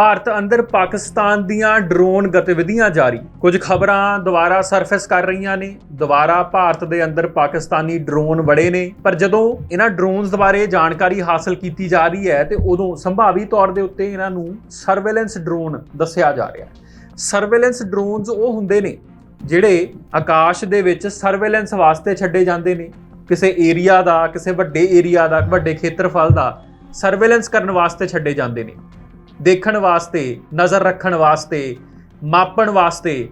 ਭਾਰਤ ਅੰਦਰ ਪਾਕਿਸਤਾਨ ਦੀਆਂ ਡਰੋਨ ਗਤੀਵਿਧੀਆਂ ਜਾਰੀ। ਕੁਝ ਖਬਰਾਂ ਦੁਬਾਰਾ ਸਰਫੇਸ ਕਰ ਰਹੀਆਂ ਨੇ। ਦੁਬਾਰਾ ਭਾਰਤ ਦੇ ਅੰਦਰ ਪਾਕਿਸਤਾਨੀ ਡਰੋਨ ਵੜੇ ਨੇ। ਪਰ ਜਦੋਂ ਇਹਨਾਂ ਡਰੋਨਸ ਬਾਰੇ ਜਾਣਕਾਰੀ ਹਾਸਲ ਕੀਤੀ ਜਾ ਰਹੀ ਹੈ ਤੇ ਉਦੋਂ ਸੰਭਾਵੀ ਤੌਰ ਦੇ ਉੱਤੇ ਇਹਨਾਂ ਨੂੰ ਸਰਵੇਲੈਂਸ ਡਰੋਨ ਦੱਸਿਆ ਜਾ ਰਿਹਾ ਹੈ। ਸਰਵੇਲੈਂਸ ਡਰੋਨਸ ਉਹ ਹੁੰਦੇ ਨੇ ਜਿਹੜੇ ਆਕਾਸ਼ ਦੇ ਵਿੱਚ ਸਰਵੇਲੈਂਸ ਵਾਸਤੇ ਛੱਡੇ ਜਾਂਦੇ ਨੇ। ਕਿਸੇ ਏਰੀਆ ਦਾ, ਕਿਸੇ ਵੱਡੇ ਏਰੀਆ ਦਾ, ਵੱਡੇ ਖੇਤਰਫਲ ਦਾ ਸਰਵੇਲੈਂਸ ਕਰਨ ਵਾਸਤੇ ਛੱਡੇ ਜਾਂਦੇ ਨੇ। ਦੇਖਣ ਵਾਸਤੇ, ਨਜ਼ਰ ਰੱਖਣ ਵਾਸਤੇ, ਮਾਪਣ ਵਾਸਤੇ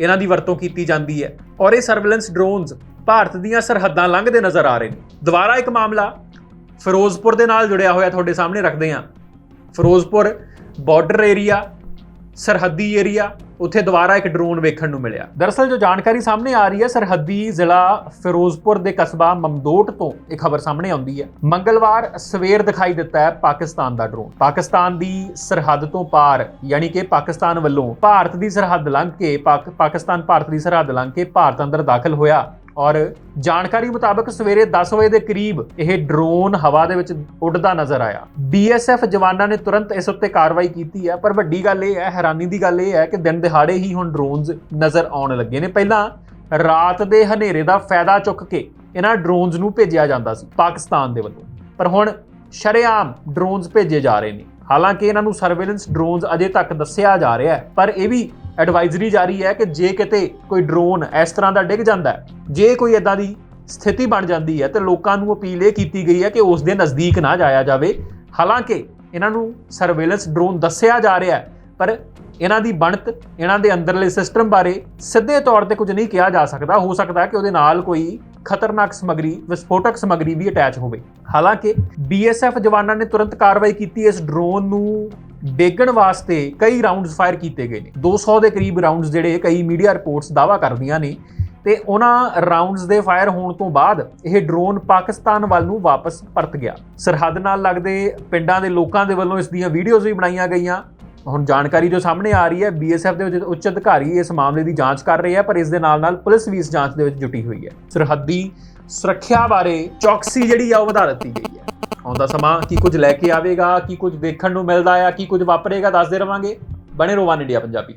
ਇਹਨਾਂ ਦੀ ਵਰਤੋਂ ਕੀਤੀ ਜਾਂਦੀ ਹੈ। ਔਰ ਇਹ ਸਰਵੇਲੈਂਸ ਡਰੋਨਸ ਭਾਰਤ ਦੀਆਂ ਸਰਹੱਦਾਂ ਲੰਘਦੇ ਨਜ਼ਰ ਆ ਰਹੇ ਨੇ। ਦੁਬਾਰਾ ਇੱਕ ਮਾਮਲਾ, ਫਿਰੋਜ਼ਪੁਰ ਦੇ ਨਾਲ ਜੁੜਿਆ ਹੋਇਆ ਤੁਹਾਡੇ ਸਾਹਮਣੇ ਰੱਖਦੇ ਹਾਂ। ਫਿਰੋਜ਼ਪੁਰ ਬਾਰਡਰ ਏਰੀਆ ਸਰਹੱਦੀ ਏਰੀਆ, ਉੱਥੇ ਦੁਬਾਰਾ ਇੱਕ ਡਰੋਨ ਵੇਖਣ ਨੂੰ ਮਿਲਿਆ। ਦਰਅਸਲ ਜੋ ਜਾਣਕਾਰੀ ਸਾਹਮਣੇ ਆ ਰਹੀ ਹੈ, ਸਰਹੱਦੀ ਜ਼ਿਲ੍ਹਾ ਫਿਰੋਜ਼ਪੁਰ ਦੇ ਕਸਬਾ ਮਮਦੋਟ ਤੋਂ ਇਹ ਖਬਰ ਸਾਹਮਣੇ ਆਉਂਦੀ ਹੈ। ਮੰਗਲਵਾਰ ਸਵੇਰ ਦਿਖਾਈ ਦਿੱਤਾ ਹੈ ਪਾਕਿਸਤਾਨ ਦਾ ਡਰੋਨ ਪਾਕਿਸਤਾਨ ਦੀ ਸਰਹੱਦ ਤੋਂ ਪਾਰ, ਯਾਨੀ ਕਿ ਪਾਕਿਸਤਾਨ ਵੱਲੋਂ ਭਾਰਤ ਦੀ ਸਰਹੱਦ ਲੰਘ ਕੇ, ਪਾਕ- ਪਾਕਿਸਤਾਨ ਭਾਰਤ ਦੀ ਸਰਹੱਦ ਲੰਘ ਕੇ ਭਾਰਤ ਅੰਦਰ ਦਾਖਲ ਹੋਇਆ। ਔਰ ਜਾਣਕਾਰੀ ਮੁਤਾਬਕ ਸਵੇਰੇ 10 ਵਜੇ ਦੇ ਕਰੀਬ ਇਹ ਡਰੋਨ ਹਵਾ ਦੇ ਵਿੱਚ ਉੱਡਦਾ ਨਜ਼ਰ ਆਇਆ। ਬੀਐਸਐਫ ਜਵਾਨਾਂ ਨੇ ਤੁਰੰਤ ਇਸ ਉੱਤੇ ਕਾਰਵਾਈ ਕੀਤੀ ਹੈ, ਪਰ ਵੱਡੀ ਗੱਲ ਇਹ ਹੈ, ਹੈਰਾਨੀ ਦੀ ਗੱਲ ਇਹ ਹੈ ਕਿ ਦਿਨ ਦਿਹਾੜੇ ਹੀ ਹੁਣ ਡਰੋਨਸ ਨਜ਼ਰ ਆਉਣ ਲੱਗੇ ਨੇ। ਪਹਿਲਾਂ ਰਾਤ ਦੇ ਹਨੇਰੇ ਦਾ ਫਾਇਦਾ ਚੁੱਕ ਕੇ ਇਹਨਾਂ ਡਰੋਨਸ ਨੂੰ ਭੇਜਿਆ ਜਾਂਦਾ ਸੀ, ਪਾਕਿਸਤਾਨ ਦੇ ਵੱਲੋਂ। ਪਰ ਹੁਣ ਸ਼ਰੇਆਮ ਡਰੋਨਸ ਭੇਜੇ ਜਾ ਰਹੇ ਨੇ। ਹਾਲਾਂਕਿ ਇਹਨਾਂ ਨੂੰ ਸਰਵੇਲੈਂਸ ਡਰੋਨਸ ਅਜੇ ਤੱਕ ਦੱਸਿਆ ਜਾ ਰਿਹਾ ਹੈ, ਪਰ ਇਹ ਵੀ ਐਡਵਾਈਜ਼ਰੀ ਜਾਰੀ ਹੈ ਕਿ ਜੇ ਕਿਤੇ ਕੋਈ ਡਰੋਨ ਇਸ ਤਰ੍ਹਾਂ ਦਾ ਡਿੱਗ ਜਾਂਦਾ ਜੇ ਕੋਈ ਇਦਾਂ ਦੀ ਸਥਿਤੀ ਬਣ ਜਾਂਦੀ ਹੈ, ਤੇ ਲੋਕਾਂ ਨੂੰ ਅਪੀਲ ਇਹ ਕੀਤੀ ਗਈ ਹੈ ਕਿ ਉਸ ਦੇ ਨਜ਼ਦੀਕ ਨਾ ਜਾਇਆ ਜਾਵੇ। ਹਾਲਾਂਕਿ ਇਹਨਾਂ ਨੂੰ ਸਰਵੇਲੈਂਸ ਡਰੋਨ ਦੱਸਿਆ ਜਾ ਰਿਹਾ ਹੈ, ਪਰ ਇਹਨਾਂ ਦੀ ਬਣਤ, ਇਹਨਾਂ ਦੇ ਅੰਦਰਲੇ ਸਿਸਟਮ ਬਾਰੇ ਸਿੱਧੇ ਤੌਰ ਤੇ ਕੁਝ ਨਹੀਂ ਕਿਹਾ ਜਾ ਸਕਦਾ। ਹੋ ਸਕਦਾ ਕਿ ਉਹਦੇ ਨਾਲ ਕੋਈ ਖਤਰਨਾਕ ਸਮਗਰੀ, ਵਿਸਫੋਟਕ ਸਮਗਰੀ ਵੀ ਅਟੈਚ ਹੋਵੇ। ਹਾਲਾਂਕਿ ਬੀਐਸਐਫ ਜਵਾਨਾਂ ਨੇ ਤੁਰੰਤ ਕਾਰਵਾਈ ਕੀਤੀ। ਇਸ ਡਰੋਨ ਨੂੰ ਡੇਗਣ ਵਾਸਤੇ ਕਈ ਰਾਉਂਡਸ ਫਾਇਰ ਕੀਤੇ ਗਏ ਨੇ। 200 ਦੇ ਕਰੀਬ ਰਾਉਂਡਸ ਜਿਹੜੇ ਕਈ ਮੀਡੀਆ ਰਿਪੋਰਟਸ ਦਾਵਾ ਕਰਦੀਆਂ ਨੇ ਤੇ ਉਹਨਾਂ ਰਾਉਂਡਸ ਦੇ ਫਾਇਰ ਹੋਣ ਤੋਂ ਬਾਅਦ ਇਹ ਡਰੋਨ ਪਾਕਿਸਤਾਨ ਵੱਲ ਨੂੰ ਵਾਪਸ ਪਰਤ ਗਿਆ। ਸਰਹੱਦ ਨਾਲ ਲੱਗਦੇ ਪਿੰਡਾਂ ਦੇ ਲੋਕਾਂ ਦੇ ਵੱਲੋਂ ਇਸ ਦੀਆਂ ਵੀਡੀਓਜ਼ ਵੀ ਬਣਾਈਆਂ ਗਈਆਂ। ਹੁਣ ਜਾਣਕਾਰੀ ਜੋ ਸਾਹਮਣੇ ਆ ਰਹੀ ਹੈ ਬੀਐਸਐਫ ਦੇ ਉੱਚ ਅਧਿਕਾਰੀ ਇਸ ਮਾਮਲੇ ਦੀ ਜਾਂਚ ਕਰ ਰਹੇ ਆ, ਪਰ ਇਸ ਦੇ ਨਾਲ ਨਾਲ ਪੁਲਿਸ ਵੀ ਇਸ ਜਾਂਚ ਦੇ ਵਿੱਚ ਜੁਟੀ ਹੋਈ ਹੈ। ਸਰਹੱਦੀ ਸੁਰੱਖਿਆ ਬਾਰੇ ਚੌਕਸੀ ਜਿਹੜੀ ਆ ਉਹ ਵਧਾ ਦਿੱਤੀ ਗਈ ਹੈ। ਆਉਂਦਾ ਸਮਾਂ, ਕੀ ਕੁਝ ਲੈ ਕੇ ਆਵੇਗਾ, ਕੀ ਕੁਝ ਦੇਖਣ ਨੂੰ ਮਿਲਦਾ ਆ, ਕੀ ਕੁਝ ਵਾਪਰੇਗਾ, ਦੱਸਦੇ ਰਵਾਂਗੇ। ਬਣੇ ਰਹੋ ਵਨ ਇੰਡੀਆ ਪੰਜਾਬੀ।